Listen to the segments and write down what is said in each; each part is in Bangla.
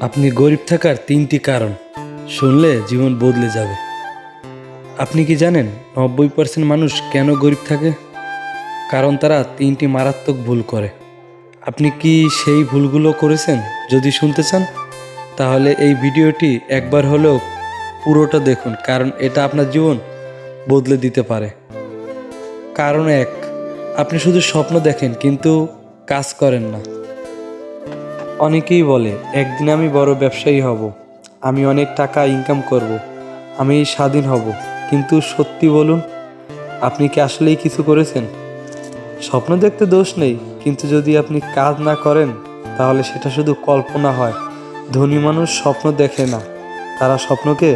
আপনি গরিব থাকার তিনটি কারণ। শুনলে জীবন বদলে যাবে। আপনি কি জানেন নব্বই পার্সেন্ট মানুষ কেন গরিব থাকে? কারণ তারা তিনটি মারাত্মক ভুল করে। আপনি কি সেই ভুলগুলো করেছেন যদি শুনতে চান? তাহলে এই ভিডিওটি একবার হলেও পুরোটা দেখুন, কারণ এটা আপনার জীবন বদলে দিতে পারে। কারণ এক, আপনি শুধু স্বপ্ন দেখেন, কিন্তু কাজ করেন না। অনেকেই বলে, একদিন আমি বড় ব্যবসায়ী হব, আমি অনেক টাকা ইনকাম করব, আমি স্বাধীন হব। কিন্তু সত্যি বলুন, আপনি কি আসলেই কিছু করেছেন? স্বপ্ন দেখতে দোষ নেই, কিন্তু যদি আপনি কাজ না করেন, তাহলে সেটা শুধু কল্পনা হয়। ধনী মানুষ স্বপ্ন দেখে না, তারা স্বপ্নকে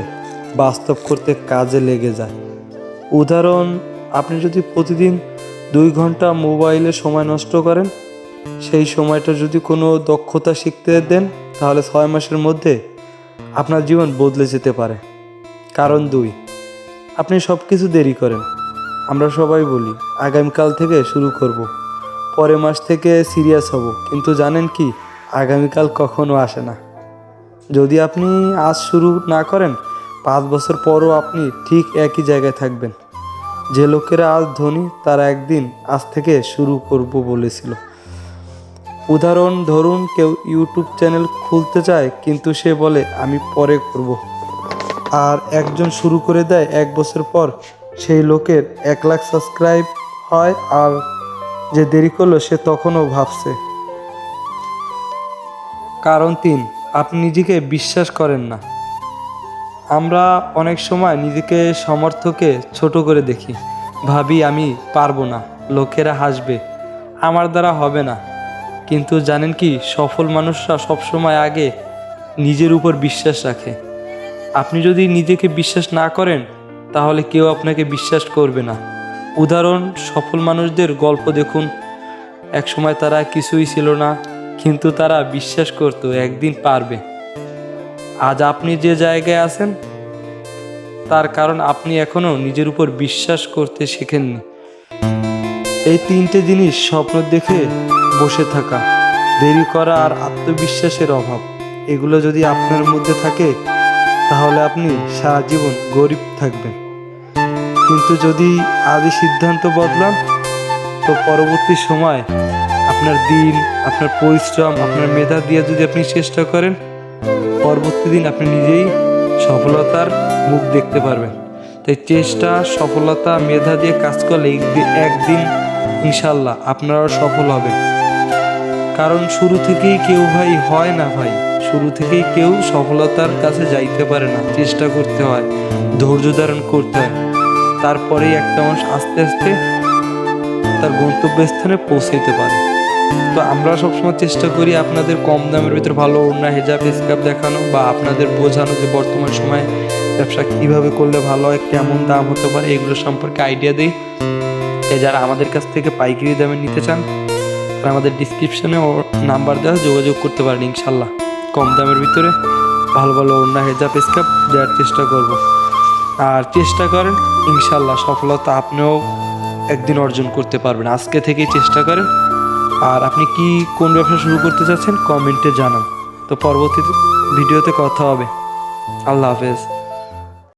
বাস্তব করতে কাজে লেগে যায়। উদাহরণ, আপনি যদি প্রতিদিন দুই ঘণ্টা মোবাইলে সময় নষ্ট করেন সেই সময়টা যদি কোনো দক্ষতা শিখতে দেন, তাহলে ছয় মাসের মধ্যে আপনার জীবন বদলে যেতে পারে। কারণ দুই, আপনি সব কিছু দেরি করেন। আমরা সবাই বলি, আগামীকাল থেকে শুরু করব। পরের মাস থেকে সিরিয়াস হব। কিন্তু জানেন কি, আগামীকাল কখনো আসে না। যদি আপনি আজ শুরু না করেন, পাঁচ বছর পরও আপনি ঠিক একই জায়গায় থাকবেন। যে লোকেরা আজ ধনী, তারা একদিন আজ থেকে শুরু করব বলেছিল। উদাহরণ, ধরুন কেউ ইউটিউব চ্যানেল খুলতে চায়, কিন্তু সে বলে, আমি পরে করব। আর একজন শুরু করে দেয় এক বছর পর, সেই লোকের এক লাখ সাবস্ক্রাইব হয়, আর যে দেরি করল, সে তখনও ভাবছে। কারণ তিন, আপনি নিজেকে বিশ্বাস করেন না। আমরা অনেক সময় নিজেকে সমর্থকে ছোট করে দেখি। ভাবি, আমি পারব না। লোকেরা হাসবে, আমার দ্বারা হবে না। কিন্তু জানেন কি, সফল মানুষরা সবসময় আগে নিজের উপর বিশ্বাস রাখে। আপনি যদি নিজেকে বিশ্বাস না করেন, তাহলে কেউ আপনাকে বিশ্বাস করবে না। উদাহরণ, সফল মানুষদের গল্প দেখুন। একসময় তারা কিছুই ছিল না, কিন্তু তারা বিশ্বাস করতো একদিন পারবে। আজ আপনি যে জায়গায় আছেন, তার কারণ আপনি এখনও নিজের উপর বিশ্বাস করতে শেখেননি। এই তিনটে জিনিস স্বপ্ন দেখে বসে থাকা, দেরি করা আর আত্মবিশ্বাসের অভাব। এগুলো যদি আপনার মধ্যে থাকে, তাহলে আপনি সারা জীবন গরিব থাকবেন। কিন্তু যদি আদি সিদ্ধান্ত বদলান, তো পরবর্তী সময় আপনার দিন, আপনার পরিশ্রম, আপনার মেধা দিয়ে যদি আপনি চেষ্টা করেন, পরবর্তী দিন আপনি নিজেই সফলতার মুখ দেখতে পারবেন। তাই চেষ্টা, সফলতা, মেধা দিয়ে কাজ করলে একদি- একদিন ইনশাল্লাহ আপনারাও সফল হবেন। কারণ শুরু থেকেই কেউ ভাই হয় না ভাই। শুরু থেকেই কেউ সফলতার কাছে যাইতে পারে না। চেষ্টা করতে হয়, ধৈর্য ধারণ করতে হয়। তারপরেই একটা মানুষ আস্তে আস্তে তার গন্তব্যস্থানে পৌঁছাইতে পারে। তো আমরা সবসময় চেষ্টা করি আপনাদের কম দামের ভিতরে ভালো ওড়না, হেজাব স্কাপ দেখানো বা আপনাদের বোঝানো যে বর্তমান সময়ে ব্যবসা কীভাবে করলে ভালো হয়, কেমন দাম হতে পারে, এগুলো সম্পর্কে আইডিয়া দিই। তাই যারা আমাদের কাছ থেকে পাইকারি দামে নিতে চান, তারা আমাদের ডিসক্রিপশনে নাম্বার দেওয়া যোগাযোগ করতে পারেন ইনশাল্লাহ। কম দামের ভিতরে ভালো ভালো ওড়না হেজাব স্কাপ দেওয়ার চেষ্টা করব। আর চেষ্টা করেন, ইনশাল্লাহ সফলতা আপনিও একদিন অর্জন করতে পারবেন। আজকে থেকেই চেষ্টা করেন। আর আপনি কি, কোন ব্যবসা শুরু করতে চাচ্ছেন কমেন্টে জানান। তো পরবর্তী ভিডিওতে কথা হবে। আল্লাহ হাফেজ।